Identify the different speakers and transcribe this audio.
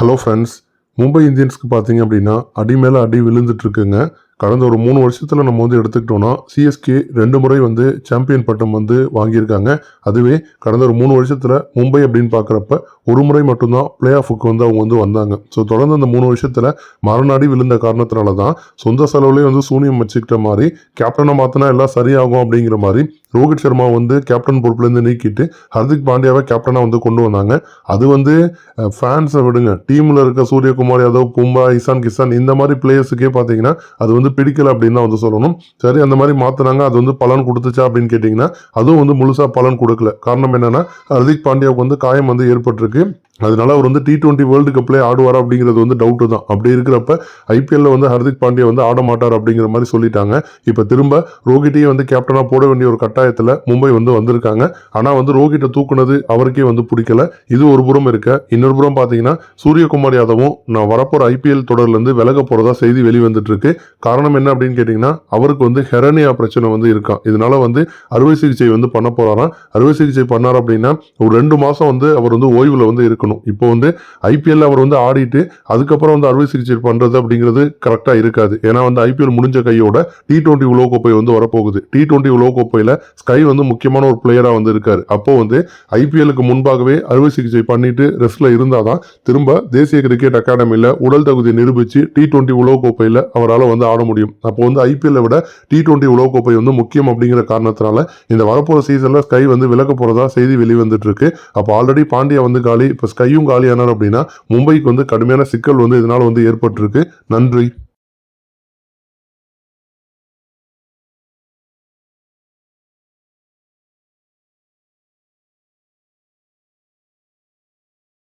Speaker 1: Hello friends Mumbai இந்தியன்ஸ்க்கு பார்த்தீங்க அப்படின்னா அடி மேலே அடி விழுந்துட்டுருக்குங்க. கடந்த ஒரு மூணு வருஷத்தில் நம்ம வந்து எடுத்துக்கிட்டோம்னா சிஎஸ்கே ரெண்டு முறை வந்து சாம்பியன் பட்டம் வந்து வாங்கியிருக்காங்க. அதுவே கடந்த ஒரு மூணு வருஷத்தில் மும்பை அப்படின்னு பார்க்குறப்ப ஒரு முறை மட்டும்தான் பிளே ஆஃபுக்கு வந்து அவங்க வந்து வந்தாங்க. ஸோ தொடர்ந்து அந்த மூணு வருஷத்தில் மறுநாடி விழுந்த காரணத்தினால தான் சொந்த செலவுலேயே வந்து சூனியம் வச்சுக்கிட்ட மாதிரி கேப்டனை மாற்றினா எல்லாம் சரியாகும் அப்படிங்கிற மாதிரி ரோஹித் சர்மா வந்து கேப்டன் பொறுப்புலேருந்து நீக்கிட்டு ஹர்திக் பாண்டியாவை கேப்டனாக வந்து கொண்டு வந்தாங்க. அது வந்து ஃபேன்ஸை விடுங்க. டீமில் இருக்க சூரியகுமார் யாதவ் பும்பா இசான் கிசான் இந்த மாதிரி பிளேயர்ஸுக்கே பார்த்தீங்கன்னா அது வந்து பிடிக்கல அப்படின்னு தான் வந்து சொல்லணும். சரி அந்த மாதிரி மாற்றினாங்க அது வந்து பலன் கொடுத்துச்சா அப்படின்னு கேட்டிங்கன்னா அதுவும் வந்து முழுசாக பலன் கொடுக்கல. காரணம் என்னென்னா ஹர்திக் பாண்டியாவுக்கு வந்து காயம் வந்து ஏற்பட்டிருக்கு. அதனால அவர் வந்து டி டுவெண்ட்டி வேர்ல்டு கப்லேயே ஆடுவார் அப்படிங்கிறது வந்து டவுட்டு தான். அப்படி இருக்கிறப்ப ஐபிஎல்ல வந்து ஹர்திக் பாண்டியா வந்து ஆட மாட்டார் அப்படிங்கிற மாதிரி சொல்லிட்டாங்க. இப்போ திரும்ப ரோஹிட்டையே வந்து கேப்டனாக போட வேண்டிய ஒரு கட்டாயத்தில் மும்பை வந்து வந்திருக்காங்க. ஆனால் வந்து ரோஹிட்டை தூக்குனது அவருக்கே வந்து பிடிக்கல. இது ஒரு புறம் இருக்க. இன்னொரு புறம் பார்த்தீங்கன்னா சூரியகுமார் யாதவும் நான் வரப்போகிற ஐபிஎல் தொடர்லேருந்து விலக போகிறதா செய்தி வெளிவந்துட்டு இருக்கு. காரணம் என்ன அப்படின்னு கேட்டிங்கன்னா அவருக்கு வந்து ஹெரனியா பிரச்சனை வந்து இருக்கான் இதனால வந்து அறுவை சிகிச்சை வந்து பண்ண போகிறாராம் அறுவை சிகிச்சை பண்ணார் அப்படின்னா ஒரு ரெண்டு மாதம் வந்து அவர் வந்து ஓய்வில் வந்து இருக்கணும். இப்போ வந்து ஐபிஎல் அவர் வந்து ஆடிட்டு அதுக்கப்புறம் வந்து அறுவை சிகிச்சை பண்ணுறது அப்படிங்கிறது கரெக்டாக இருக்காது. ஏன்னா வந்து ஐபிஎல் முடிஞ்ச கையோட டி டுவெண்ட்டி உலகக்கோப்பை வந்து வரப்போகுது. டி டுவெண்ட்டி உலகக்கோப்பையில் ஸ்கை வந்து முக்கியமான ஒரு பிளேயராக வந்து இருக்காரு. அப்போ வந்து ஐபிஎலுக்கு முன்பாகவே அறுவை சிகிச்சை பண்ணிட்டு ரெஸ்ட்ல இருந்தால் தான் திரும்ப தேசிய கிரிக்கெட் அகாடமியில் உடல் தகுதி நிரூபித்து டி டுவெண்ட்டி உலகக்கோப்பையில் அவரால் வந்து ஆட முடியும். அப்போ வந்து ஐபிஎல்லை விட டி டுவெண்ட்டி உலகக்கோப்பை வந்து முக்கியம் அப்படிங்கிற காரணத்தினால இந்த வரப்போகிற சீசனில் ஸ்கை வந்து விலக போகிறதா செய்தி வெளிவந்துட்டு இருக்கு. அப்போ ஆல்ரெடி பாண்டியா வந்து காலி இப்போ கையும் காலியானார் அப்படின்னா மும்பைக்கு வந்து கடுமையான சிக்கல் வந்து இதனால் வந்து ஏற்பட்டிருக்கு. நன்றி.